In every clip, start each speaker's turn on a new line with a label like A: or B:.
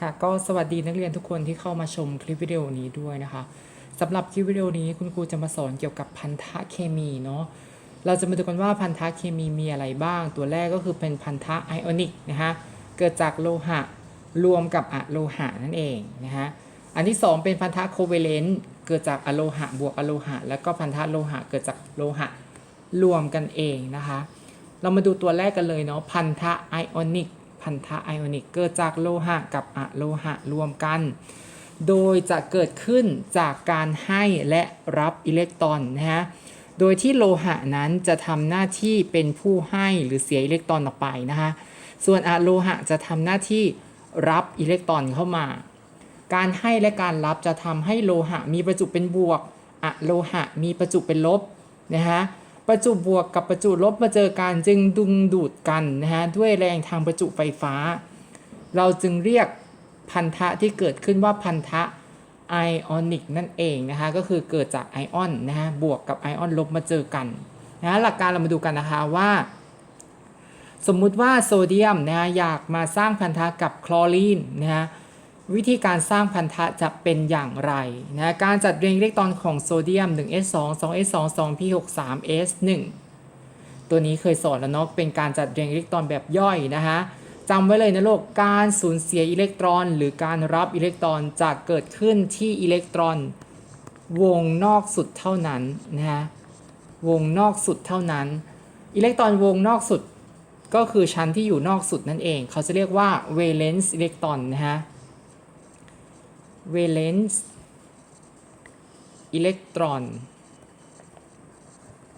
A: ค่ะก็สวัสดีนักเรียนทุกคนที่เข้ามาชมคลิปวิดีโอนี้ด้วยนะคะสำหรับคลิปวิดีโอนี้คุณครูจะมาสอนเกี่ยวกับพันธะเคมีเนาะเราจะมาดูกันว่าพันธะเคมีมีอะไรบ้าง ตัวแรกก็คือเป็นพันธะไอออนิกนะคะเกิดจากโลหะรวมกับอะโลหะนั่นเองนะคะอันที่สองเป็นพันธะโคเวเลนต์เกิดจากอะโลหะบวกอะโลหะ แล้วก็พันธะโลหะเกิดจากโลหะรวมกันเองนะคะ เรามาดูตัวแรกกันเลยเนาะพันธะไอออนิก พันธะไอออนิกเกิดจากโลหะกับอะโลหะรวมกัน โดยจะเกิดขึ้นจากการให้และรับอิเล็กตรอนนะฮะโดยที่โลหะนั้นจะทำหน้าที่เป็นผู้ให้หรือเสียอิเล็กตรอนออกไปนะคะส่วนอะโลหะจะทำหน้าที่รับอิเล็กตรอนเข้ามา การให้และการรับจะทำให้โลหะมีประจุเป็นบวกอะโลหะมีประจุเป็นลบนะฮะ ประจุบวกกับประจุลบมาเจอกันจึงดึงดูดกันนะฮะด้วยแรงทางประจุไฟฟ้า เราจึงเรียกพันธะที่เกิดขึ้นว่าพันธะไอออนิกนั่นเองนะคะก็คือเกิดจากไอออนนะฮะบวกกับไอออนลบมาเจอกันนะหลักการเรามาดูกันนะคะว่า สมมุติว่าโซเดียมนะฮะอยากมาสร้างพันธะกับคลอรีนนะฮะ วิธีการสร้างพันธะจะเป็นอย่างไรนะการจัดเรียงอิเล็กตรอนของโซเดียม 1s2 2s2 2p6 3s1 ตัวนี้เคยสอนแล้วเนาะเป็นการจัดเรียงอิเล็กตรอนแบบย่อยนะคะจำไว้เลยนะโลกการสูญเสียอิเล็กตรอน หรือการรับอิเล็กตรอนจะเกิดขึ้นที่อิเล็กตรอน วงนอกสุดเท่านั้นนะคะวงนอกสุดเท่านั้น อิเล็กตรอนวงนอกสุดก็คือชั้นที่อยู่นอกสุดนั่นเอง เขาจะเรียกว่า valence อิเล็ก ตรอนนะฮะ valence อิเล็กตรอน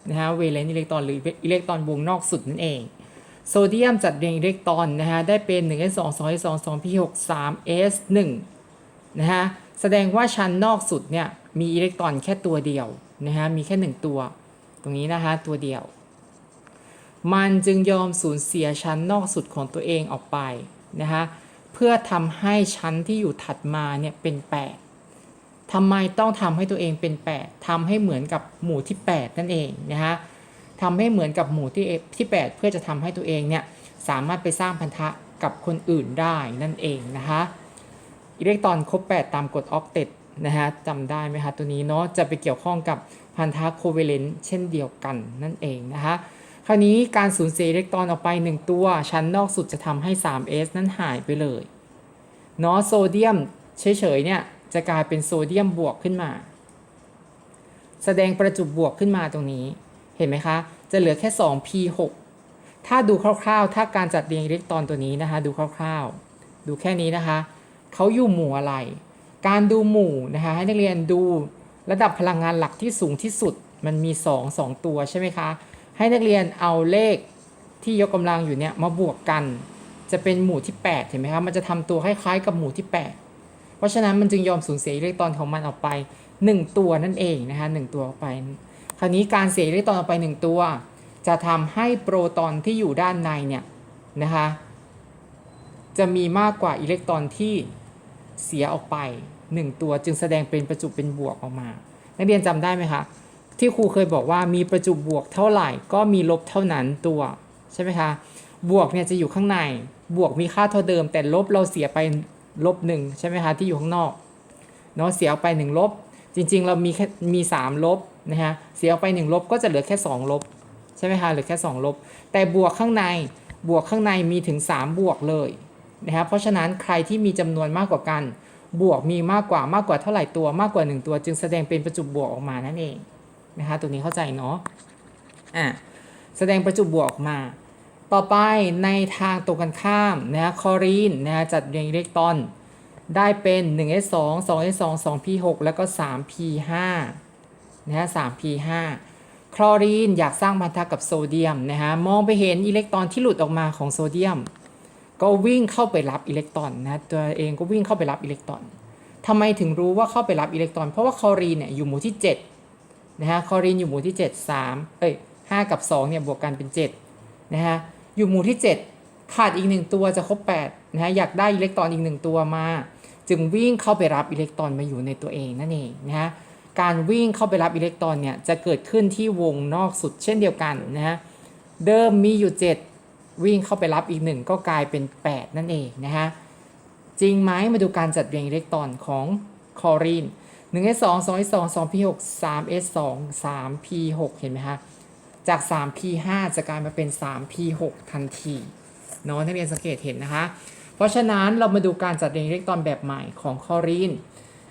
A: นะฮะ valence อิเล็กตรอนหรืออิเล็กตรอนวงนอกสุดนั่นเอง โซเดียมจัดเรียงอิเล็กตรอนนะฮะได้เป็น 1s2 2s2 2p6 3s1 นะฮะแสดงว่าชั้นนอกสุดเนี่ยมีอิเล็กตรอนแค่ตัวเดียวนะฮะมีแค่หนึ่งตัว ตรงนี้นะคะตัวเดียว มันจึงยอมสูญเสียชั้นนอกสุดของตัวเองออกไปนะคะ เพื่อทำให้ชั้นที่อยู่ถัดมาเนี่ยเป็น 8ทำไมต้องทำให้ตัวเองเป็น 8ทำให้เหมือนกับหมู่ที่ 8 นั่นเองนะคะทำให้เหมือนกับหมู่ที่ที่ 8 เพื่อจะทำให้ตัวเองเนี่ยสามารถไปสร้างพันธะกับคนอื่นได้นั่นเองนะคะอิเล็กตรอนครบ 8 ตามกฎออกเต็ดนะฮะจำได้ไหมคะตัวนี้เนาะจะไปเกี่ยวข้องกับพันธะโคเวเลนต์เช่นเดียวกันนั่นเองนะคะ คราวนี้การสูญเสียอิเล็กตรอนออกไป 1 ตัว ชั้นนอกสุดจะทำให้ 3s นั้นหายไปเลยเนาะโซเดียมเฉยๆเนี่ยจะกลายเป็นโซเดียมบวกขึ้นมา แสดงประจุบวกขึ้นมาตรงนี้ เห็นไหมคะ จะเหลือแค่ 2p6 ถ้าดูคร่าวๆ ถ้าการจัดเรียงอิเล็กตรอนตัวนี้นะคะ ดูคร่าวๆ ดูแค่นี้นะคะเขาอยู่หมู่อะไร การดูหมู่นะคะให้นักเรียนดูระดับพลังงานหลักที่สูงที่สุดมันมี 2 2 ตัวใช่ไหมคะ ให้นักเรียนเอาเลขที่ยกกำลังอยู่เนี่ยมาบวกกัน จะเป็นหมู่ที่ 8 เห็นไหมครับ มันจะทำตัวคล้ายๆกับหมู่ที่ 8 เพราะฉะนั้นมันจึงยอมสูญเสียอิเล็กตรอนของมันออกไป 1 ตัวนั่นเองนะคะหตัวออกไป คราวนี้การเสียอิเล็กตรอนออกไป 1 ตัว จะทำให้โปรตอนที่อยู่ด้านในเนี่ยนะคะจะมีมากกว่าอิเล็กตรอนที่เสียออกไป 1 ตัวจึงแสดงเป็นประจุเป็นบวกออกมา นักเรียนจำได้ไหมคะ ที่ครูเคยบอกว่ามีประจุบวกเท่าไหร่ ก็มีลบเท่านั้นตัวใช่ไหมคะบวกเนี่ยจะอยู่ข้างใน บวกมีค่าเท่าเดิม แต่ลบเราเสียไปลบหนึ่งใช่ไหมคะที่อยู่ข้างนอกเนาะเสียไปหนึ่งลบ จริง ๆ เรามีแค่มีสามลบนะฮะเสียไปหนึ่งลบก็จะเหลือแค่สองลบใช่ไหมคะเหลือแค่สองลบ แต่บวกข้างในบวกข้างในมีถึงสามบวกเลยนะครับเพราะฉะนั้นใครที่มีจำนวนมากกว่ากัน บวกมีมากกว่ามากกว่าเท่าไหร่ตัวมากกว่า 1 ตัว จึงแสดงเป็นประจุบวกออกมานั่นเอง นะคะตัวนี้เข้าใจเนาะอะแสดงประจุบวกออกมา ต่อไปในทางตรงกันข้ามนะคลอรีนนะจัดเรียงอิเล็กตรอน ได้เป็น 1s2 2s2 2p6 แล้วก็ 3p5 นะฮะ 3p5 คลอรีนอยากสร้างพันธะกับโซเดียมนะฮะ มองไปเห็นอิเล็กตรอนที่หลุดออกมาของโซเดียม ก็วิ่งเข้าไปรับอิเล็กตรอนนะตัวเองก็วิ่งเข้าไปรับอิเล็กตรอนทำไมถึงรู้ว่าเข้าไปรับอิเล็กตรอน เพราะว่าคลอรีนเนี่ยอยู่หมู่ที่ 7 นะฮะคลอรีนอยู่หมู่ที่ 7 3เอ้ย5กับ2เนี่ยบวกกันเป็น7นะฮะอยู่หมู่ที่ 7 ขาดอีก 1 ตัวจะครบ8นะฮะอยากได้อิเล็กตรอนอีก 1 ตัวมา จึงวิ่งเข้าไปรับอิเล็กตรอนมาอยู่ในตัวเองนั่นเองนะฮะการวิ่งเข้าไปรับอิเล็กตรอนเนี่ยจะเกิดขึ้นที่วงนอกสุดเช่นเดียวกันนะฮะเดิมมีอยู่ 7 วิ่งเข้าไปรับอีก 1 ก็กลายเป็น 8 นั่นเองนะฮะจริงไหมมาดูการจัดเรียงอิเล็กตรอนของคลอรีน 1 s 2 2 s 2 2 p 6 3 s 2 3 p 6เห็นไหมคะจาก3 p 5จะกลายมาเป็น3 p 6ทันทีเนาะนักเรียนสังเกตเห็นนะคะ เพราะฉะนั้นเรามาดูการจัดเรียงอิเล็กตรอนแบบใหม่ของคอรีน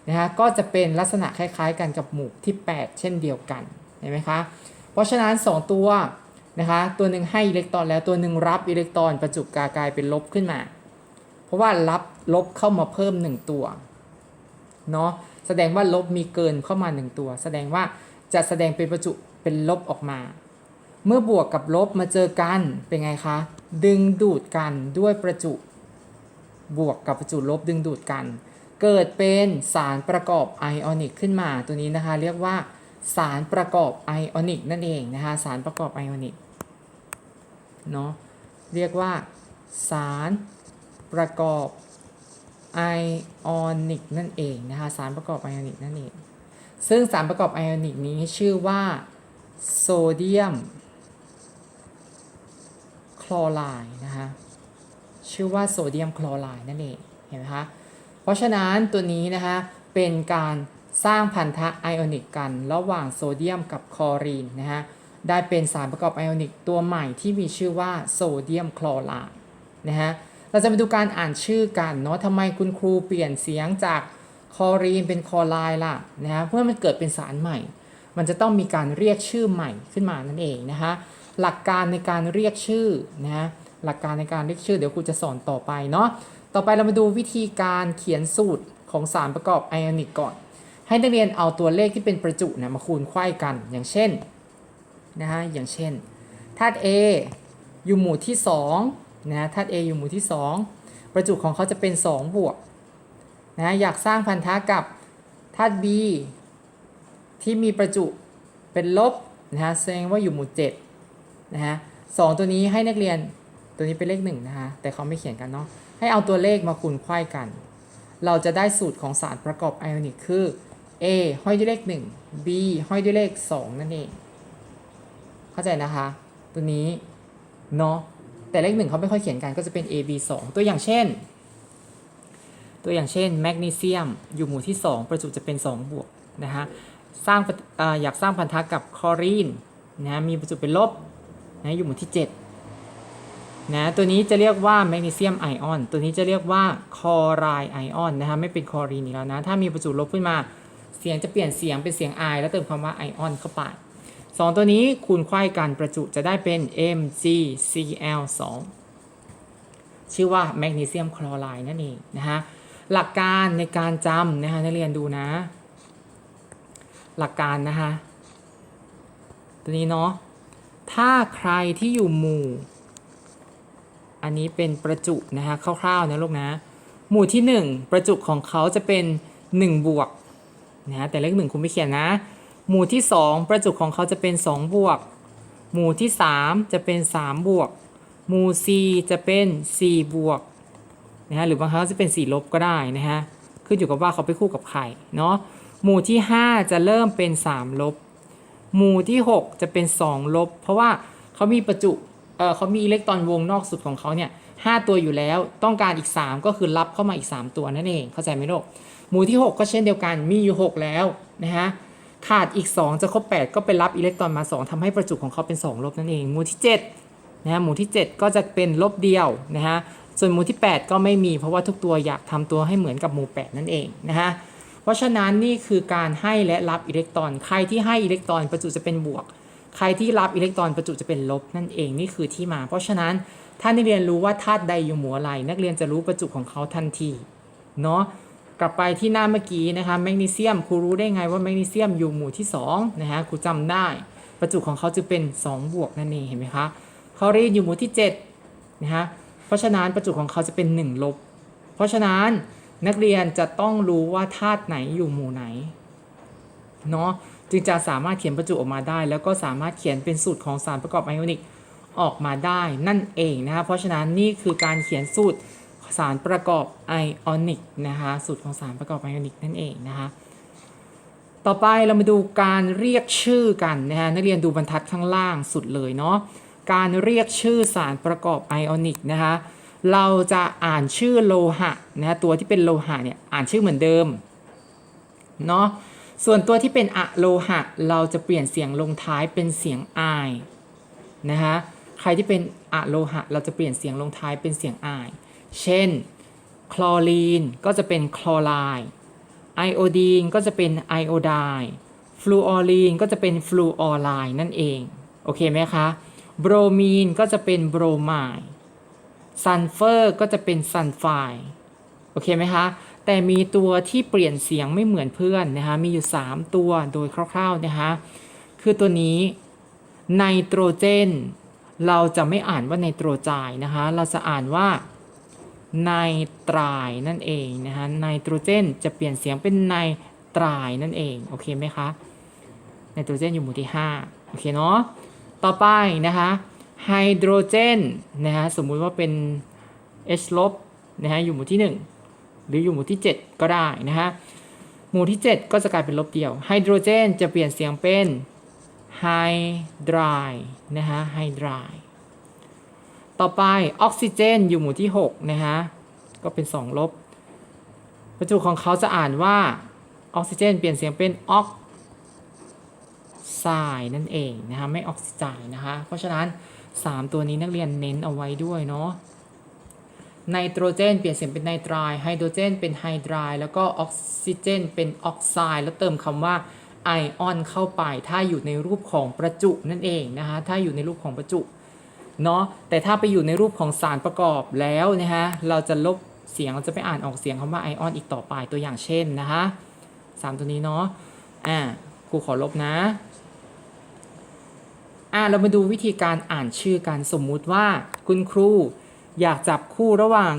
A: นะคะก็จะเป็นลักษณะคล้ายๆ กันกับหมู่ที่ 8 เช่นเดียวกันเห็นไหมคะเพราะฉะนั้น 2 ตัวนะคะตัวหนึ่งให้อิเล็กตรอนแล้วตัวหนึ่งรับอิเล็กตรอนประจุกากลายเป็นลบขึ้นมา เพราะว่ารับลบเข้ามาเพิ่ม 1 ตัว เนาะแสดงว่าลบมีเกินเข้ามา 1 ตัว แสดงว่าจะแสดงเป็นประจุเป็นลบออกมา เมื่อบวกกับลบมาเจอกันเป็นไงคะ ดึงดูดกันด้วยประจุ บวกกับประจุลบดึงดูดกัน เกิดเป็นสารประกอบไอออนิกขึ้นมาตัวนี้นะคะ เรียกว่า สารประกอบไอออนิกนั่นเองนะคะสารประกอบไอออนิกเนาะเรียกว่า สารประกอบ ไอออนิกนั่นเองนะคะ สารประกอบไอออนิกนั่นเอง ซึ่งสารประกอบไอออนิกนี้ชื่อว่าโซเดียมคลอไรด์นะคะชื่อว่าโซเดียมคลอไรด์นั่นเองเห็นไหมคะเพราะฉะนั้นตัวนี้นะคะเป็นการสร้างพันธะไอออนิกกัน ระหว่างโซเดียมกับคลอรีนนะฮะได้เป็นสารประกอบไอออนิกตัวใหม่ที่มีชื่อว่าโซเดียมคลอไรด์นะฮะ เราจะมาดูการอ่านชื่อกันเนาะทำไมคุณครูเปลี่ยนเสียงจากคอรีนเป็นคอไรด์ล่ะนะฮะเพื่อมันเกิดเป็นสารใหม่ มันจะต้องมีการเรียกชื่อใหม่ขึ้นมานั่นเองนะคะหลักการในการเรียกชื่อนะฮะหลักการในการเรียกชื่อเดี๋ยวครูจะสอนต่อไปเนาะต่อไปเรามาดูวิธีการเขียนสูตรของสารประกอบไอออนิกก่อน ให้นักเรียนเอาตัวเลขที่เป็นประจุนะมาคูณไขว้กันอย่างเช่นนะฮะอย่างเช่นธาตุ A อยู่หมู่ที่ 2 นะธาตุ A อยู่หมู่ที่ 2 ประจุของเขาจะเป็น 2 บวกนะอยากสร้างพันธะกับธาตุ B ที่มีประจุเป็นลบนะฮะแสดงว่าอยู่หมู่7นะฮะสองตัวนี้ให้นักเรียนตัวนี้เป็นเลข1นะคะแต่เขาไม่เขียนกันเนาะให้เอาตัวเลขมาคูณไขว้กัน เราจะได้สูตรของสารประกอบไอออนิกคือ A ห้อยด้วยเลข 1 B ห้อยด้วยเลข 2 นั่นเอง เข้าใจนะคะ ตัวนี้ เนาะ แต่เลข1เขาไม่ค่อยเขียนกันก็จะเป็น A B 2 ตัวอย่างเช่น ตัวอย่างเช่นแมกนีเซียมอยู่หมู่ที่ 2 ประจุจะเป็น 2 บวกนะคะสร้างออยากสร้างพันธะกับคลอรีนนะมีประจุเป็นลบนะอยู่หมู่ที่7นะตัวนี้จะเรียกว่าแมกนีเซียมไอออนตัวนี้จะเรียกว่าคลอไรไอออนนะคะไม่เป็นคลอรีนอีกแล้วนะถ้ามีประจุลบขึ้นมาเสียงจะเปลี่ยนเสียงเป็นเสียง I แล้วเติมคำว่าไอออนเข้าไป สองตัวนี้คูณไขว้กันประจุจะได้เป็น MgCl2 ชื่อว่าแมกนีเซียมคลอไรด์นั่นเองนะฮะหลักการในการจำนะฮะนักเรียนดูนะ หลักการนะคะตัวนี้เนาะถ้าใครที่อยู่หมู่ อันนี้เป็นประจุนะคะคร่าวๆนะลูกนะ หมู่ที่ 1 ประจุของเขาจะเป็น 1 บวกนะแต่เลขหนึ่งคุณไม่เขียนนะ หมู่ที่ 2 ประจุของเขาจะเป็น 2 บวก หมู่ที่ 3 จะเป็น 3 บวก หมู่4จะเป็น 4 บวกนะฮะหรือบางครั้งจะเป็น 4 ลบก็ได้นะฮะขึ้นอยู่กับว่าเขาไปคู่กับใครเนาะหมู่ที่ 5 จะเริ่มเป็น 3 ลบ หมู่ที่ 6 จะเป็น 2 ลบ เพราะว่าเขามีประจุเออเขามีอิเล็กตรอนวงนอกสุดของเขาเนี่ยห้าตัวอยู่แล้วต้องการอีก 3 ก็คือรับเข้ามาอีก 3 ตัวนั่นเองเข้าใจไหมลูกหมู่ที่ 6 ก็เช่นเดียวกันมีอยู่ 6 แล้วนะฮะ ขาดอีก 2 จะครบ 8 ก็ไปรับอิเล็กตรอนมา 2ทำให้ประจุของเขาเป็น 2 ลบนั่นเอง หมู่ที่7นะฮะหมู่ที่ 7 ก็จะเป็นลบเดียวนะฮะส่วนหมู่ที่ 8 ก็ไม่มีเพราะว่าทุกตัวอยากทำตัวให้เหมือนกับหมู่ 8 นั่นเองนะฮะเพราะฉะนั้นนี่คือการให้และรับอิเล็กตรอน ใครที่ให้อิเล็กตรอนประจุจะเป็นบวก ใครที่รับอิเล็กตรอนประจุจะเป็นลบนั่นเองนี่คือที่มา เพราะฉะนั้นถ้านักเรียนรู้ว่าธาตุใดอยู่หมู่อะไร นักเรียนจะรู้ประจุของเขาทันทีเนาะ กลับไปที่หน้าเมื่อกี้นะคะแมกนีเซียมครูรู้ได้ไงว่าแมกนีเซียมอยู่หมู่ที่2นะฮะครูจำได้ ประจุของเขาจะเป็น 2 บวกนั่นเองเห็นไหมคะคลอรีนอยู่หมู่ที่7นะฮะเพราะฉะนั้นประจุของเขาจะเป็น 1 ลบ เพราะฉะนั้นนักเรียนจะต้องรู้ว่าธาตุไหนอยู่หมู่ไหนเนาะจึงจะสามารถเขียนประจุออกมาได้ แล้วก็สามารถเขียนเป็นสูตรของสารประกอบไอออนิกออกมาได้นั่นเองนะคะเพราะฉะนั้นนี่คือการเขียนสูตร สารประกอบไอออนิกนะคะสูตรของสารประกอบไอออนิกนั่นเองนะคะต่อไปเรามาดูการเรียกชื่อกันนะฮะนักเรียนดูบรรทัดข้างล่างสุดเลยเนาะการเรียกชื่อสารประกอบไอออนิกนะคะเราจะอ่านชื่อโลหะนะตัวที่เป็นโลหะเนี่ยอ่านชื่อเหมือนเดิมเนาะส่วนตัวที่เป็นอะโลหะ เราจะเปลี่ยนเสียงลงท้ายเป็นเสียงอายนะคะใครที่เป็นอะโลหะ เราจะเปลี่ยนเสียงลงท้ายเป็นเสียงอาย เช่น คลอรีนก็จะเป็นคลอไรด์ไอโอดีนก็จะเป็นไอโอไดน์ฟลูออรีนก็จะเป็นฟลูออไรด์นั่นเอง โอเคไหมคะ โบรมีนก็จะเป็นโบรไมด์ซัลเฟอร์ก็จะเป็นซัลไฟโอเคไหมคะ แต่มีตัวที่เปลี่ยนเสียงไม่เหมือนเพื่อนนะคะ มีอยู่ 3 ตัวโดยคร่าวๆนะคะ คือตัวนี้ไนโตรเจน เราจะไม่อ่านว่าไนโตรไจน์นะคะ เราจะอ่านว่า ไนตรายนั่นเองนะคะไนโตรเจนจะเปลี่ยนเสียงเป็นไนตรายนั่นเอง โอเคไหมคะไนโตรเจนอยู่หมู่ที่ 5 โอเคเนาะต่อไปนะคะไฮโดรเจนนะฮะสมมุติว่าเป็น H ลบนะฮะอยู่หมู่ที่ 1 หรืออยู่หมู่ที่ 7 ก็ได้นะฮะหมู่ที่ 7 ก็จะกลายเป็นลบเดียวไฮโดรเจนจะเปลี่ยนเสียงเป็นไฮดรายนะฮะไฮดราย ต่อไปออกซิเจนอยู่หมู่ที่ 6 นะฮะ ก็เป็น 2 ลบ ประจุของเขาจะอ่านว่าออกซิเจน เปลี่ยนเสียงเป็นออกไซด์นั่นเองนะคะไม่ออกซิไจน์นะคะ เพราะฉะนั้น 3 ตัวนี้นักเรียนเน้นเอาไว้ด้วยเนาะไนโตรเจน เปลี่ยนเสียงเป็นไนตรายไฮโดรเจน เป็นไฮดรายแล้วก็ออกซิเจน เป็นออกไซด์แล้วเติมคำว่าไอออนเข้าไป ถ้าอยู่ในรูปของประจุนั่นเองนะคะถ้าอยู่ในรูปของประจุ เนาะแต่ถ้าไปอยู่ในรูปของสารประกอบแล้วนะคะเราจะลบเสียงเราจะไม่อ่านออกเสียงคำว่าไอออนอีกต่อไปตัวอย่างเช่นนะคะสามตัวนี้เนาะอ่าครูขอลบนะอะเรามาดูวิธีการอ่านชื่อกันสมมุติว่าคุณครูอยากจับคู่ระหว่าง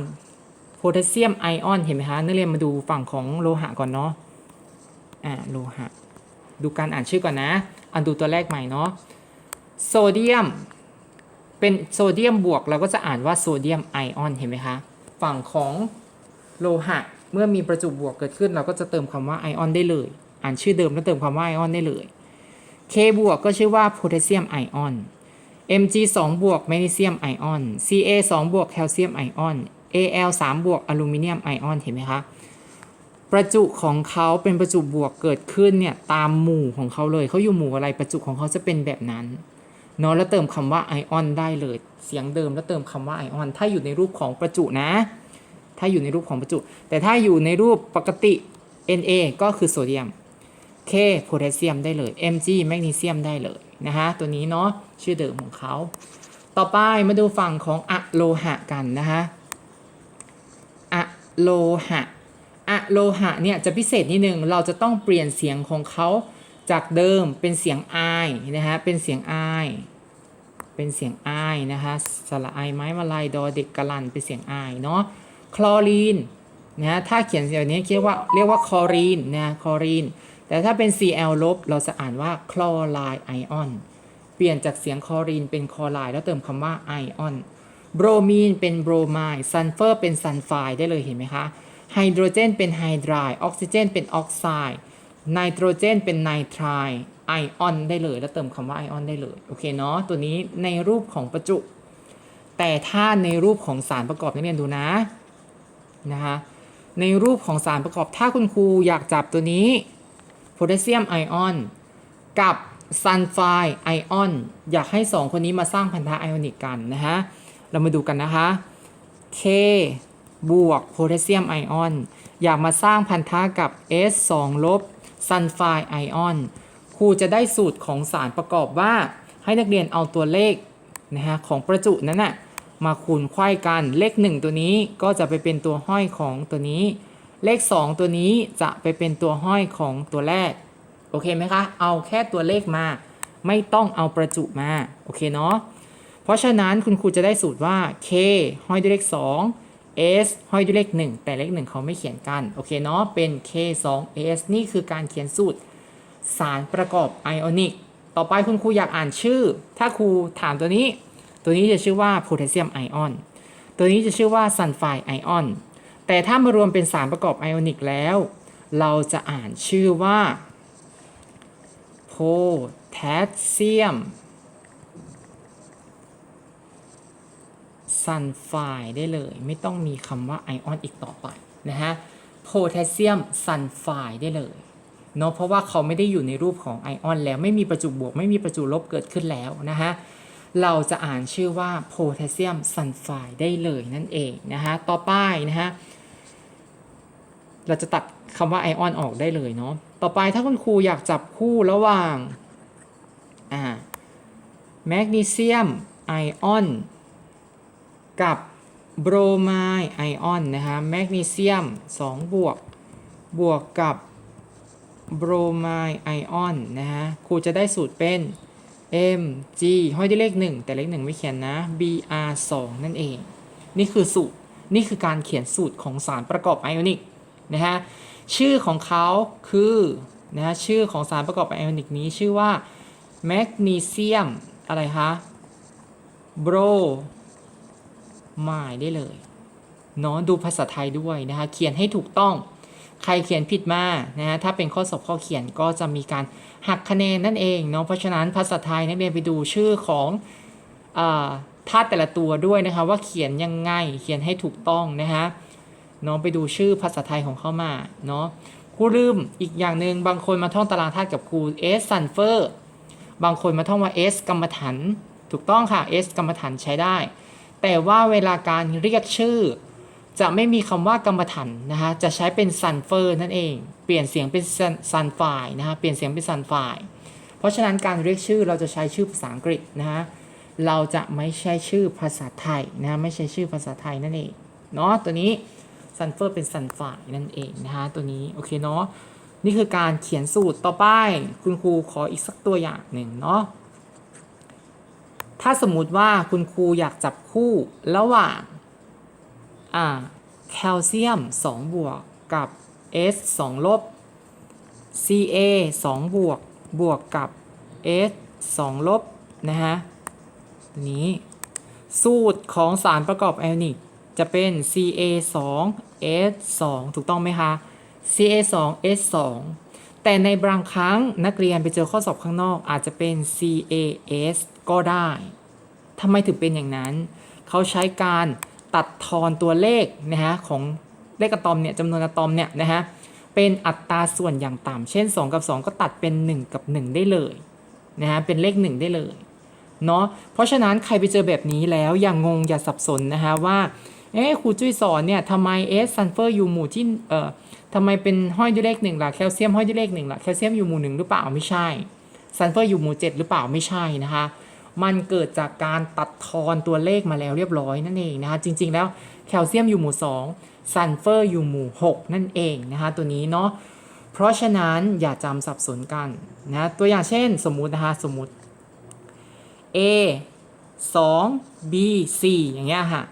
A: โพแทสเซียมไอออนเห็นไหมคะนักเรียนมาดูฝั่งของโลหะก่อนเนาะอ่าโลหะ ดูการอ่านชื่อก่อนนะอ่านดูตัวแรกใหม่เนาะโซเดียม เป็นโซเดียมบวก เราก็จะอ่านว่าโซเดียมไอออนเห็นไหมคะฝั่งของโลหะ เมื่อมีประจุบวกเกิดขึ้น เราก็จะเติมคำว่าไอออนได้เลย อ่านชื่อเดิมแล้วเติมคำว่าไอออนได้เลย K บวกก็ชื่อว่าโพแทสเซียมไอออน Mg 2บวกแมกนีเซียมไอออน Ca 2บวกแคลเซียมไอออน Al 3บวกอลูมิเนียมไอออนเห็นไหมคะประจุของเขาเป็นประจุบวกเกิดขึ้นเนี่ยตามหมู่ของเขาเลยเขาอยู่หมู่อะไรประจุของเขาจะเป็นแบบนั้น เนาะแล้วเติมคำว่าไอออนได้เลย เสียงเดิมแล้วเติมคำว่าไอออนถ้าอยู่ในรูปของประจุนะ ถ้าอยู่ในรูปของประจุ แต่ถ้าอยู่ในรูปปกติ Na ก็คือโซเดียม K โพแทสเซียมได้เลย Mg แมกนีเซียมได้เลยนะฮะตัวนี้เนาะชื่อเดิมของเขา ต่อไปมาดูฝั่งของอะโลหะกันนะคะอะโลหะอะโลหะเนี่ยจะพิเศษนิดนึงเราจะต้องเปลี่ยนเสียงของเขาจากเดิมเป็นเสียงอายนะฮะ เป็นเสียงอาย เป็นเสียงอายนะคะสระไอไม้มาลายดอเด็กกะลันเป็นเสียงอายเนาะ คลอรีนนะฮะถ้าเขียนแบบนี้เรียกว่าเรียกว่าคลอรีนนะคลอรีน แต่ถ้าเป็น Cl ลบเราจะอ่านว่าคลอไรไอออน เปลี่ยนจากเสียงคลอรีนเป็นคลอไรแล้วเติมคำว่าไอออน โบรมีนเป็นโบรไมด์ ซัลเฟอร์เป็นซัลไฟด์ได้เลยเห็นไหมคะ ไฮโดรเจนเป็นไฮดรายออกซิเจนเป็นออกไซด์ ไนโตรเจนเป็นไนไตรไอออนได้เลยแล้วเติมคำว่าไอออนได้เลยโอเคเนาะตัวนี้ในรูปของประจุ แต่ถ้าในรูปของสารประกอบนักเรียนดูนะนะคะในรูปของสารประกอบถ้าคุณครูอยากจับตัวนี้โพแทสเซียมไอออนกับซัลไฟด์ไอออนอยากให้ 2 คนนี้มาสร้างพันธะไอออนิกกันนะฮะเรามาดูกันนะคะ K บวกโพแทสเซียมไอออนอยากมาสร้างพันธะกับ S 2 ลบ ซัลไฟไอออนครูจะได้สูตรของสารประกอบว่า ให้นักเรียนเอาตัวเลขนะฮะของประจุนั้นนะมาคูณไขว้กันเลข 1 ตัวนี้ก็จะไปเป็นตัวห้อยของตัวนี้ เลข 2 ตัวนี้จะไปเป็นตัวห้อยของตัวแรก โอเคไหมคะ เอาแค่ตัวเลขมา ไม่ต้องเอาประจุมา โอเคเนาะเพราะฉะนั้นคุณครูจะได้สูตรว่า k ห้อยด้วยเลข 2 s ห้อยด้วยเลข 1 แต่เลข 1 เขาไม่เขียนกัน โอเคเนาะ เป็น k 2 s นี่คือการเขียนสูตร สารประกอบไอออนิก ต่อไปคุณครูอยากอ่านชื่อ ถ้าครูถามตัวนี้ ตัวนี้จะชื่อว่าโพแทสเซียมไอออน ตัวนี้จะชื่อว่าซัลไฟด์ไอออน แต่ถ้ามารวมเป็นสารประกอบไอออนิกแล้ว เราจะอ่านชื่อว่าโพแทสเซียม ซัลไฟได้เลย ไม่ต้องมีคำว่าไอออนอีกต่อไปนะฮะโพแทสเซียมซัลไฟด์ได้เลยเนาะเพราะว่าเขาไม่ได้อยู่ในรูปของไอออนแล้วไม่มีประจุบวก ไม่มีประจุลบเกิดขึ้นแล้วนะฮะเราจะอ่านชื่อว่าโพแทสเซียมซัลไฟด์ได้เลยนั่นเองนะฮะต่อไปนะฮะเราจะตัดคำว่าไอออนออกได้เลยเนาะต่อไปถ้าคุณครูอยากจับคู่ระหว่างอ่าแมกนีเซียมไอออน กับโบรไมด์ไอออนนะฮะแมกนีเซียม 2 บวก บวกกับโบรไมด์ไอออนนะฮะครูจะได้สูตรเป็น Mg ห้อยด้วยเลข 1 แต่เลข 1 ไม่เขียนนะ Br 2 นั่นเอง นี่คือสูตร นี่คือการเขียนสูตรของสารประกอบไอออนิกนะฮะชื่อของเขาคือนะฮะชื่อของสารประกอบไอออนิกนี้ชื่อว่าแมกนีเซียมอะไรคะโบร ไมด์ได้เลยเนาะดูภาษาไทยด้วยนะคะ เขียนให้ถูกต้อง ใครเขียนผิดมานะฮะถ้าเป็นข้อสอบข้อเขียนก็จะมีการหักคะแนนนั่นเองเนาะเพราะฉะนั้นภาษาไทยนักเรียนไปดูชื่อของอาธาตุแต่ละตัวด้วยนะคะว่าเขียนยังไงเขียนให้ถูกต้องนะฮะเนาะไปดูชื่อภาษาไทยของเขามาเนาะครูลืมอีกอย่างหนึ่งบางคนมาท่องตารางธาตุกับครูเอสซันเฟอร์บางคนมาท่องว่า S กรรมฐานถูกต้องค่ะ S กรรมฐานใช้ได้ แต่ว่าเวลาการเรียกชื่อ จะไม่มีคำว่ากรรมฐานนะคะจะใช้เป็นซันเฟอร์นั่นเอง เปลี่ยนเสียงเป็นซันไฟนะคะเปลี่ยนเสียงเป็นซันไฟเพราะฉะนั้นการเรียกชื่อเราจะใช้ชื่อภาษาอังกฤษนะคะเราจะไม่ใช่ชื่อภาษาไทยนะไม่ใช่ชื่อภาษาไทยนั่นเองเนาะตัวนี้ซันเฟอร์เป็นซันไฟนั่นเองนะคะตัวนี้โอเคเนาะนี่คือการเขียนสูตรต่อไป คุณครูขออีกสักตัวอย่างหนึ่งเนาะ ถ้าสมมุติว่าคุณครูอยากจับคู่ระหว่างอ่าแคลเซียม 2 บวกกับ S 2 ลบ Ca 2 บวกบวกกับ S 2 ลบ นะฮะนี้ สูตรของสารประกอบไอออนิกจะเป็น Ca 2 S 2ถูกต้องไหมคะ Ca2 S2 แต่ในบางครั้งนักเรียนไปเจอข้อสอบข้างนอกอาจจะเป็น CAS ก็ได้ทำไมถึงเป็นอย่างนั้น เขาใช้การตัดทอนตัวเลขนะฮะของเลขอะตอมเนี่ยจำนวนอะตอมเนี่ยนะฮะเป็นอัตราส่วนอย่างต่ำเช่น 2 กับ 2 ก็ตัดเป็น 1 กับ 1 ได้เลยนะฮะเป็นเลข 1 ได้เลยเนาะเพราะฉะนั้นใครไปเจอแบบนี้แล้วอย่างงงอย่าสับสนนะฮะว่าเอ๊ะครูจุ้ยสอนเนี่ยทำไมเอสซันเฟอร์อยู่หมู่ที่เอ่อ ทำไมเป็นห้อยด้วยเลขหนึ่งล่ะแคลเซียมห้อยด้วยเลขหนึ่งล่ะแคลเซียมอยู่หมู่หนึ่งหรือเปล่าไม่ใช่ซัลเฟอร์อยู่หมู่เจ็ดหรือเปล่าไม่ใช่นะคะ มันเกิดจากการตัดทอนตัวเลขมาแล้วเรียบร้อยนั่นเองนะคะ จริง ๆ แล้วแคลเซียมอยู่หมู่สองซัลเฟอร์อยู่หมู่หกนั่นเองนะคะ ตัวนี้เนาะเพราะฉะนั้นอย่าจำสับสนกันนะตัวอย่างเช่นสมมุตินะคะสมมุติ A 2 B C อย่างเงี้ยค่ะ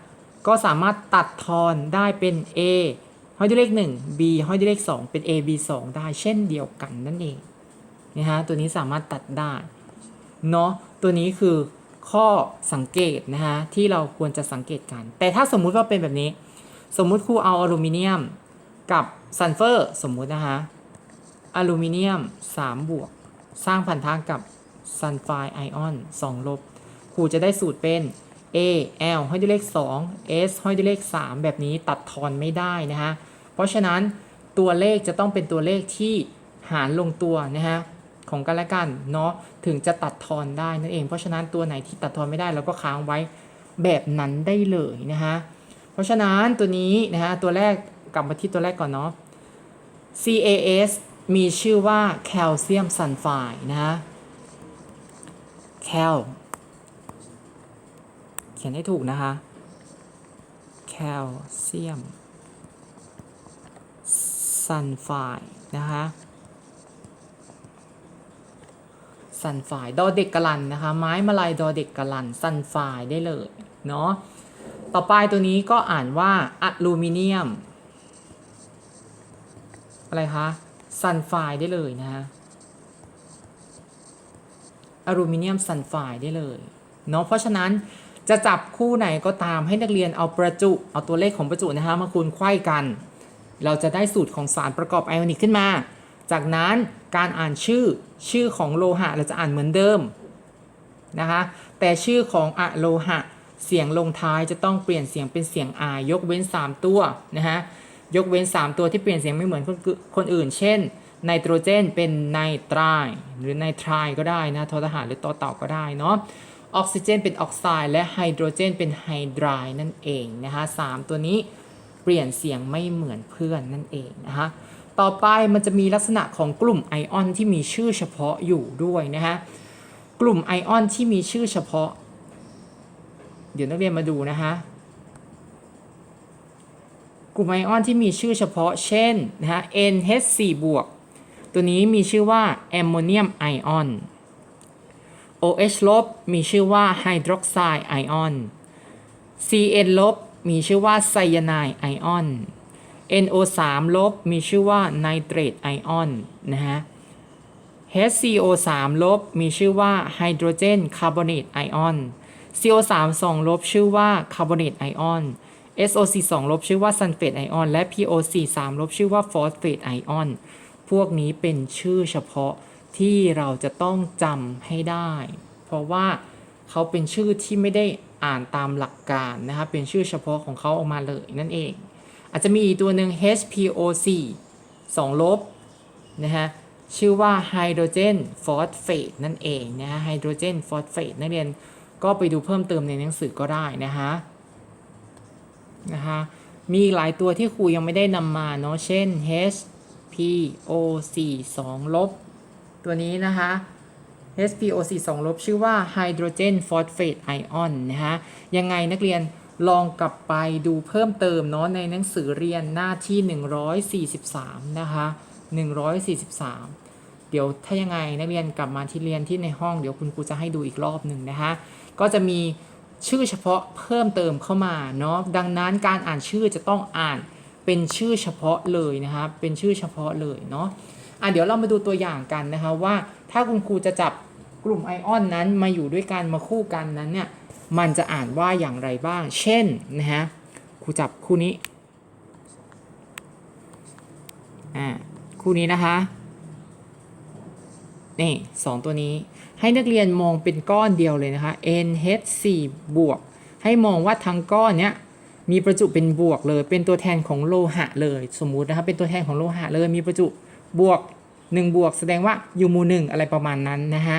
A: ก็สามารถตัดทอนได้เป็น A ห้อยด้วยเลข 1 b ห้อยด้วยเลข 2 เป็น a b 2 ได้เช่นเดียวกันนั่นเองนะฮะตัวนี้สามารถตัดได้เนาะตัวนี้คือข้อสังเกตนะฮะที่เราควรจะสังเกตกัน แต่ถ้าสมมุติว่าเป็นแบบนี้ สมมุติครูเอาอลูมิเนียมกับซัลเฟอร์สมมุตินะคะอลูมิเนียม 3 บวก สร้างพันธะกับซัลไฟด์ไอออน 2 ลบ ครูจะได้สูตรเป็น A L ห้อยด้วยเลข 2 S ห้อยด้วยเลข 3 แบบนี้ตัดทอนไม่ได้นะฮะ เพราะฉะนั้นตัวเลขจะต้องเป็นตัวเลขที่หารลงตัวนะฮะของกันและกันเนาะถึงจะตัดทอนได้นั่นเอง เพราะฉะนั้นตัวไหนที่ตัดทอนไม่ได้เราก็ค้างไว้แบบนั้นได้เลยนะฮะเพราะฉะนั้นตัวนี้นะฮะตัวแรกกลับมาที่ตัวแรกก่อนเนาะ CAS มีชื่อว่าแคลเซียมซัลไฟด์นะฮะแคลเขียนให้ถูกนะคะแคลเซียม ซัลไฟด์นะคะซัลไฟด์ดอเด็กกะลันนะคะ ไม้มาลายดอเด็กกะลันซัลไฟด์ได้เลยเนาะต่อไปตัวนี้ก็อ่านว่าอะลูมิเนียม อะไรคะซัลไฟด์ได้เลยนะฮะอลูมิเนียมซัลไฟด์ได้เลยเนาะเพราะฉะนั้นจะจับคู่ไหนก็ตามให้นักเรียนเอาประจุ เอาตัวเลขของประจุนะคะมาคูณไขว้กัน เราจะได้สูตรของสารประกอบไอออนิกขึ้นมา จากนั้นการอ่านชื่อชื่อของโลหะเราจะอ่านเหมือนเดิมนะคะแต่ชื่อของอะโลหะเสียงลงท้ายจะต้องเปลี่ยนเสียงเป็นเสียง R ยกเว้น 3 ตัวนะฮะยกเว้น 3 ตัวที่เปลี่ยนเสียงไม่เหมือนคนอื่นคนอื่น เช่นไนโตรเจนเป็นไนตรายหรือไนทรายก็ได้นะทอทหารหรือต่อเต่าก็ได้เนาะออกซิเจนเป็นออกไซด์และไฮโดรเจนเป็นไฮดรายนั่นเองนะคะสามตัวนี้ ปลี่ยนเสียงไม่เหมือนเพื่อนนั่นเองนะคะต่อไปมันจะมีลักษณะของกลุ่มไอออนที่มีชื่อเฉพาะอยู่ด้วยนะฮะกลุ่มไอออนที่มีชื่อเฉพาะ เดี๋ยวนักเรียนมาดูนะคะกลุ่มไอออนที่มีชื่อเฉพาะ เช่นนะฮะ NH4 บวกตัวนี้มีชื่อว่าแอมโมเนียมไอออน OH ลบมีชื่อว่าไฮดรอกไซด์ไอออน CN ลบ มีชื่อว่าไซยาไนไอออน NO3 ลบมีชื่อว่าไนเตรตไอออนนะฮะ HCO3 ลบมีชื่อว่าไฮโดรเจนคาร์บอเนตไอออน CO3 2ลบชื่อว่าคาร์บอเนตไอออน SOC 2ลบชื่อว่าซัลเฟตไอออน และ POC 3ลบชื่อว่าฟอสเฟตไอออน พวกนี้เป็นชื่อเฉพาะที่เราจะต้องจำให้ได้ เพราะว่าเขาเป็นชื่อที่ไม่ได้ อ่านตามหลักการนะครับเป็นชื่อเฉพาะของเขาออกมาเลยนั่นเอง อาจจะมีอีกตัวหนึ่ง HPOC 2 ลบนะฮะชื่อว่าไฮโดรเจนฟอสเฟตนั่นเองนะฮะไฮโดรเจนฟอสเฟตนักเรียนก็ไปดูเพิ่มเติมในหนังสือก็ได้นะฮะนะคะมีหลายตัวที่ครูยังไม่ได้นำมาเนาะเช่น HPOC 2 ลบ ตัวนี้นะคะ HPOC 2ลบชื่อว่าไฮโดรเจนฟอสเฟตไอออนนะฮะ ยังไงนักเรียนลองกลับไปดูเพิ่มเติมเนาะในหนังสือเรียนหน้าที่ 143 นะคะ 143 เดี๋ยวถ้ายังไงนักเรียนกลับมาที่เรียนที่ในห้องเดี๋ยวคุณครูจะให้ดูอีกรอบหนึ่งนะคะ ก็จะมีชื่อเฉพาะเพิ่มเติมเข้ามาเนาะดังนั้นการอ่านชื่อจะต้องอ่านเป็นชื่อเฉพาะเลยนะคะเป็นชื่อเฉพาะเลยเนาะอะเดี๋ยวเรามาดูตัวอย่างกันนะคะว่าถ้าคุณครูจะจับ ลุ่มไอออนนั้นมาอยู่ด้วยกันมาคู่กันนั้นเนี่ยมันจะอ่านว่าอย่างไรบ้าง เช่นนะฮะครูจับคู่นี้อ่าคู่นี้นะคะนี่สองตัวนี้ให้นักเรียนมองเป็นก้อนเดียวเลยนะคะ NH4 บวก ให้มองว่าทั้งก้อนเนี้ยมีประจุเป็นบวกเลย เป็นตัวแทนของโลหะเลย สมมุตินะคะเป็นตัวแทนของโลหะเลยมีประจุบวก 1 บวก แสดงว่าอยู่หมู่หนึ่งอะไรประมาณนั้นนะฮะ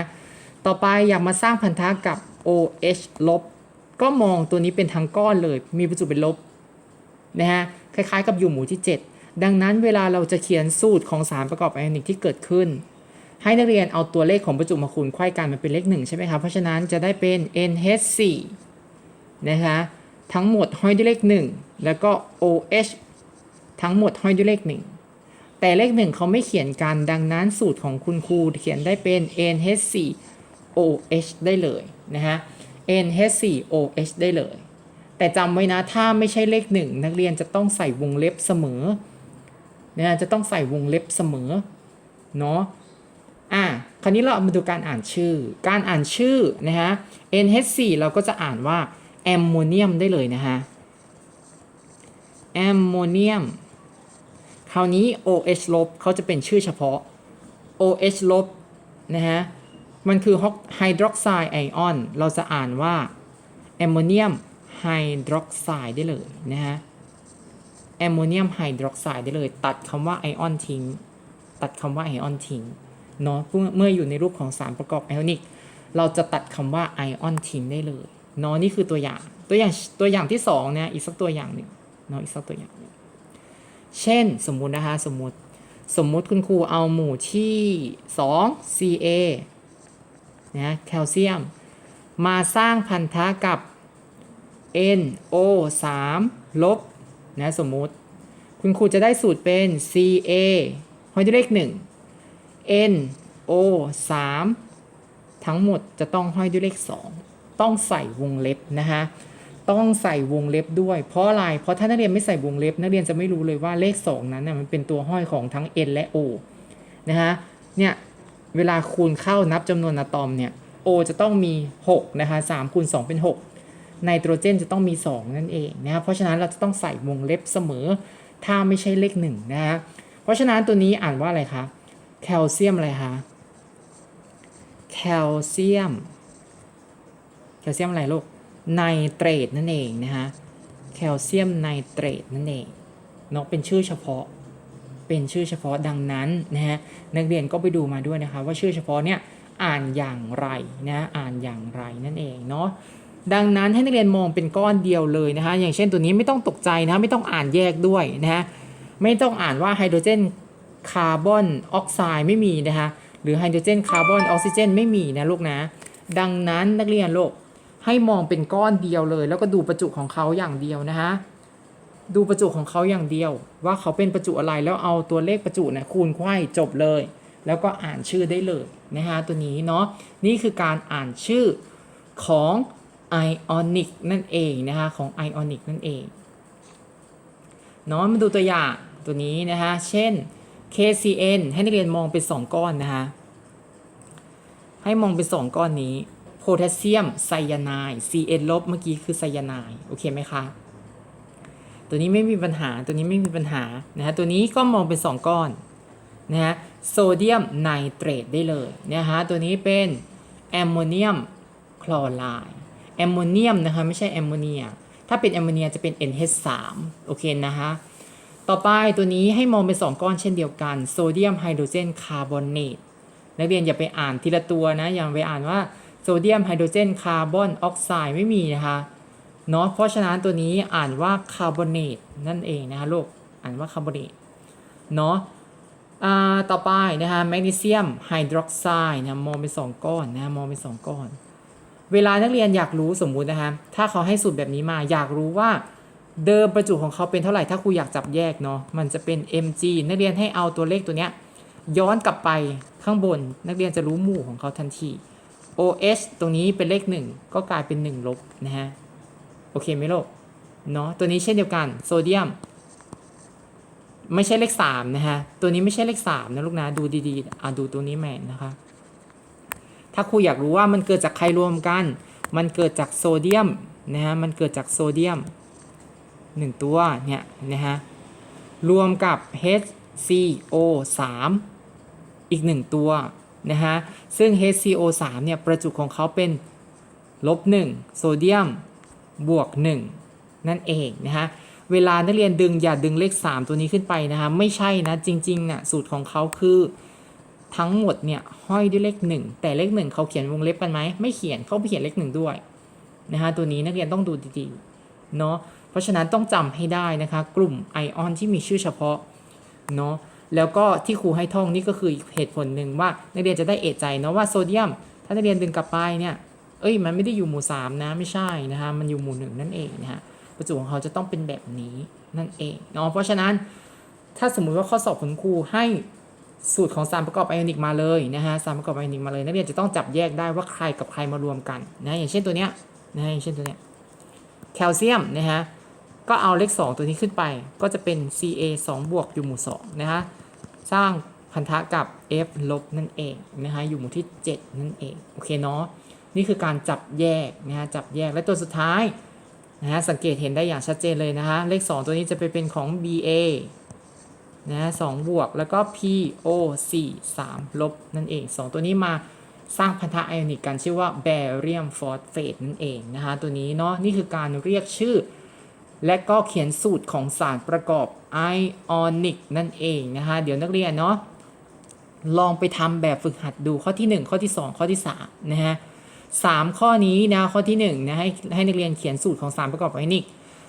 A: ต่อไปอยากมาสร้างพันธะกับ OH ลบ ก็มองตัวนี้เป็นทั้งก้อนเลย มีประจุเป็นลบนะฮะคล้ายๆ กับอยู่หมู่ที่ 7 ดังนั้นเวลาเราจะเขียนสูตรของสารประกอบไอออนิกที่เกิดขึ้น ให้นักเรียนเอาตัวเลขของประจุมาคูณไขว้กันมันเป็นเลขหนึ่งใช่ไหมครับเพราะฉะนั้นจะได้เป็น NH4 นะคะทั้งหมดห้อยด้วยเลข 1 แล้วก็ OH ทั้งหมดห้อยด้วยเลข 1 แต่เลข 1 เขาไม่เขียนกันดังนั้นสูตรของคุณครูเขียนได้เป็น NH4 OH ได้เลยนะฮะ NH4 OH ได้เลย แต่จำไว้นะ ถ้าไม่ใช่เลข1นักเรียนจะต้องใส่วงเล็บเสมอนะะจะต้องใส่วงเล็บเสมอเนาะอะคราวนี้เราเอามาดูการอ่านชื่อ การอ่านชื่อนะฮะ NH4 เราก็จะอ่านว่าแอมโมเนียมได้เลยนะฮะแอมโมเนียม คราวนี้ OH ลบเขาจะเป็นชื่อเฉพาะ OH ลบนะฮะ มันคือไฮดรอกไซด์ไอออน เราจะอ่านว่าแอมโมเนียมไฮดรอกไซด์ได้เลยนะฮะแอมโมเนียมไฮดรอกไซด์ได้เลย ตัดคำว่าไอออนทิ้ง ตัดคำว่าไอออนทิ้งเนาะเมื่ออยู่ในรูปของสารประกอบไอออนิก เราจะตัดคำว่าไอออนทิ้งได้เลยเนาะนี่คือตัวอย่างตัวอย่างตัวอย่างที่สองเนี่ยอีกสักตัวอย่างหนึ่งเนาะอีกสักตัวอย่างหนึ่งเช่นสมมุตินะคะสมมุติสมมุติคุณครูเอาหมู่ที่ 2 Ca นะแคลเซียม มาสร้างพันธะกับ NO 3ลบนะสมมุติ คุณครูจะได้สูตรเป็น Ca ห้อยด้วยเลข 1 N O 3ทั้งหมดจะต้องห้อยด้วยเลข 2 ต้องใส่วงเล็บนะคะต้องใส่วงเล็บด้วย เพราะอะไร เพราะถ้านักเรียนไม่ใส่วงเล็บ นักเรียนจะไม่รู้เลยว่าเลข 2 นั้นนะมันเป็นตัวห้อยของทั้ง N และ O นะคะเนี่ย เวลาคูณเข้านับจำนวนอะตอมเนี่ย O จะต้องมี 6 นะคะ3คูณ2เป็น 6 ไนโตรเจนจะต้องมี 2 นั่นเองนะครับเพราะฉะนั้นเราจะต้องใส่วงเล็บเสมอ ถ้าไม่ใช่เลข1นะคะเพราะฉะนั้นตัวนี้อ่านว่าอะไรคะแคลเซียมอะไรคะแคลเซียมแคลเซียมอะไรลูกไนเตรตนั่นเองนะฮะแคลเซียมไนเตรตนั่นเองเนาะเป็นชื่อเฉพาะ เป็นชื่อเฉพาะดังนั้นนะฮะนักเรียนก็ไปดูมาด้วยนะคะว่าชื่อเฉพาะเนี่ยอ่านอย่างไรนะอ่านอย่างไรนั่นเองเนาะดังนั้นให้นักเรียนมองเป็นก้อนเดียวเลยนะคะอย่างเช่นตัวนี้ไม่ต้องตกใจนะไม่ต้องอ่านแยกด้วยนะฮะไม่ต้องอ่านว่าไฮโดรเจนคาร์บอนออกไซด์ไม่มีนะคะหรือไฮโดรเจนคาร์บอนออกซิเจนไม่มีนะลูกนะ ดังนั้นนักเรียนโลกให้มองเป็นก้อนเดียวเลย แล้วก็ดูประจุของเขาอย่างเดียวนะคะ ดูประจุของเขาอย่างเดียว ว่าเขาเป็นประจุอะไรแล้วเอาตัวเลขประจุเนี่ยคูณไขว้จบเลย แล้วก็อ่านชื่อได้เลยนะฮะตัวนี้เนาะนี่คือการอ่านชื่อของไอออนิกนั่นเองนะคะของไอออนิกนั่นเองเนาะมาดูตัวอย่างตัวนี้นะคะเช่น KCN ให้นักเรียนมองเป็น 2 ก้อนนะคะให้มองเป็น 2 ก้อนนี้โพแทสเซียมไซยาไนด์ Cn ลบเมื่อกี้คือไซยาไนด์โอเคไหมคะ ตัวนี้ไม่มีปัญหาตัวนี้ไม่มีปัญหานะฮะตัวนี้ก็มองเป็น 2 ก้อนนะฮะโซเดียมไนเตรตได้เลยนะฮะตัวนี้เป็นแอมโมเนียมคลอไรด์แอมโมเนียมนะคะไม่ใช่แอมโมเนีย ถ้าเป็นแอมโมเนียจะเป็น NH3 โอเคนะฮะต่อไปตัวนี้ให้มองเป็น 2 ก้อนเช่นเดียวกันโซเดียมไฮโดรเจนคาร์บอเนตนักเรียนอย่าไปอ่านทีละตัวนะอย่าไปอ่านว่าโซเดียมไฮโดรเจนคาร์บอนออกไซด์ไม่มีนะคะ เนาะเพราะฉะนั้นตัวนี้อ่านว่าคาร์บอเนตนั่นเองนะคะลูกอ่านว่าคาร์บอเนตเนาะต่อไปนะคะแมกนีเซียมไฮดรอกไซด์นะมองเป็นสองก้อนนะมองเป็นสองก้อน เวลานักเรียนอยากรู้สมมุตินะคะถ้าเขาให้สูตรแบบนี้มาอยากรู้ว่าเดิมประจุของเขาเป็นเท่าไหร่ถ้าครูอยากจับแยกเนาะมันจะเป็น mg นักเรียนให้เอาตัวเลขตัวเนี้ยย้อนกลับไปข้างบนนักเรียนจะรู้หมู่ของเขาทันที OH ตรงนี้เป็นเลข 1 ก็กลายเป็น 1 ลบนะฮะ โอเคไหมลูกเนาะตัวนี้เช่นเดียวกันโซเดียม ไม่ใช่เลข3นะฮะ ตัวนี้ไม่ใช่เลข3นะลูกนะ ดูดีๆอ่าดูตัวนี้แม่นนะคะ ถ้าครูอยากรู้ว่ามันเกิดจากใครรวมกัน มันเกิดจากโซเดียมนะฮะ มันเกิดจากโซเดียม1ตัวเนี่ยนะฮะ รวมกับ HCO 3อีก1ตัวนะฮะ ซึ่ง HCO 3เนี่ยประจุของเขาเป็นลบ1โซเดียม บวก 1 นั่นเองนะฮะเวลานักเรียนดึงอย่าดึงเลข 3 ตัวนี้ขึ้นไปนะฮะไม่ใช่นะจริงๆน่ะสูตรของเขาคือทั้งหมดเนี่ยห้อยด้วยเลข 1 แต่เลข 1 เขาเขียนวงเล็บกันไหมไม่เขียนเขาไปเขียนเลข 1 ด้วยนะฮะตัวนี้นักเรียนต้องดูดีๆเนาะเพราะฉะนั้นต้องจำให้ได้นะคะกลุ่มไอออนที่มีชื่อเฉพาะเนาะแล้วก็ที่ครูให้ท่องนี่ก็คืออีกเหตุผลหนึ่งว่านักเรียนจะได้เอะใจเนาะว่าโซเดียม ถ้านักเรียนดึงกลับไปเนี่ย เอ้ยมันไม่ได้อยู่หมู่3นะไม่ใช่นะฮะมันอยู่หมู่หนึ่งนั่นเองนะฮะประจุของเขาจะต้องเป็นแบบนี้นั่นเองเนาะเพราะฉะนั้นถ้าสมมุติว่าข้อสอบคุณครูให้สูตรของสารประกอบไอออนิกมาเลยนะฮะสารประกอบไอออนิกมาเลยนักเรียนจะต้องจับแยกได้ว่าใครกับใครมารวมกันนะอย่างเช่นตัวเนี้ยนะะอย่างเช่นตัวเนี้ยแคลเซียมนะฮะก็เอาเลข 2 ตัวนี้ขึ้นไปก็จะเป็น Ca 2 บวกอยู่หมู่2นะฮะสร้างพันธะกับ F ลบนั่นเองนะฮะอยู่หมู่ที่ 7 นั่นเอง โอเคเนาะ นี่คือการจับแยกนะฮะจับแยกและตัวสุดท้ายนะฮะสังเกตเห็นได้อย่างชัดเจนเลยนะฮะเลข 2 ตัวนี้จะไปเป็นของ BA นะฮะสองบวกแล้วก็ PO 4 3ลบนั่นเอง 2 ตัวนี้มาสร้างพันธะไอออนิกกันชื่อว่า barium phosphate นั่นเองนะฮะตัวนี้เนาะนี่คือการเรียกชื่อ และก็เขียนสูตรของสารประกอบไอออนิกนั่นเองนะฮะเดี๋ยวนักเรียนเนาะลองไปทำแบบฝึกหัดดูข้อที่ 1 ข้อที่ 2 ข้อที่3นะฮะ สามข้อนี้นะข้อที่1นะให้ให้นักเรียนเขียนสูตรของสารประกอบไอออนิก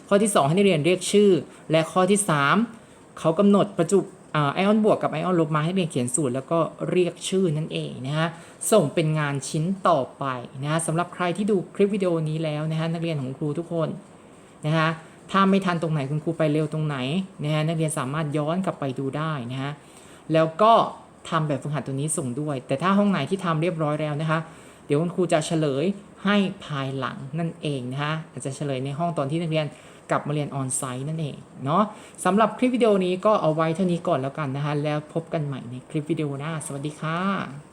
A: ข้อที่ 2 ให้นักเรียนเรียกชื่อ และข้อที่ 3 เขากำหนดประจุอ่าไอออนบวกกับไอออนลบมาให้นักเรียนเขียนสูตรแล้วก็เรียกชื่อนั่นเองนะฮะส่งเป็นงานชิ้นต่อไปนะฮะสำหรับใครที่ดูคลิปวิดีโอนี้แล้วนะฮะนักเรียนของครูทุกคนนะฮะถ้าไม่ทันตรงไหนคุณครูไปเร็วตรงไหนนะฮะนักเรียนสามารถย้อนกลับไปดูได้นะฮะแล้วก็ทำแบบฝึกหัดตัวนี้ส่งด้วย แต่ถ้าห้องไหนที่ทำเรียบร้อยแล้วนะคะ ดี๋ยวคุณครูจะเฉลยให้ภายหลังนั่นเองนะฮะอาจจะเฉลยในห้องตอนที่นักเรียนกลับมาเรียนออนไซต์นั่นเองเนาะสำหรับคลิปวิดีโอนี้ก็เอาไว้เท่านี้ก่อนแล้วกันนะฮะแล้วพบกันใหม่ในคลิปวิดีโอหน้า สวัสดีค่ะ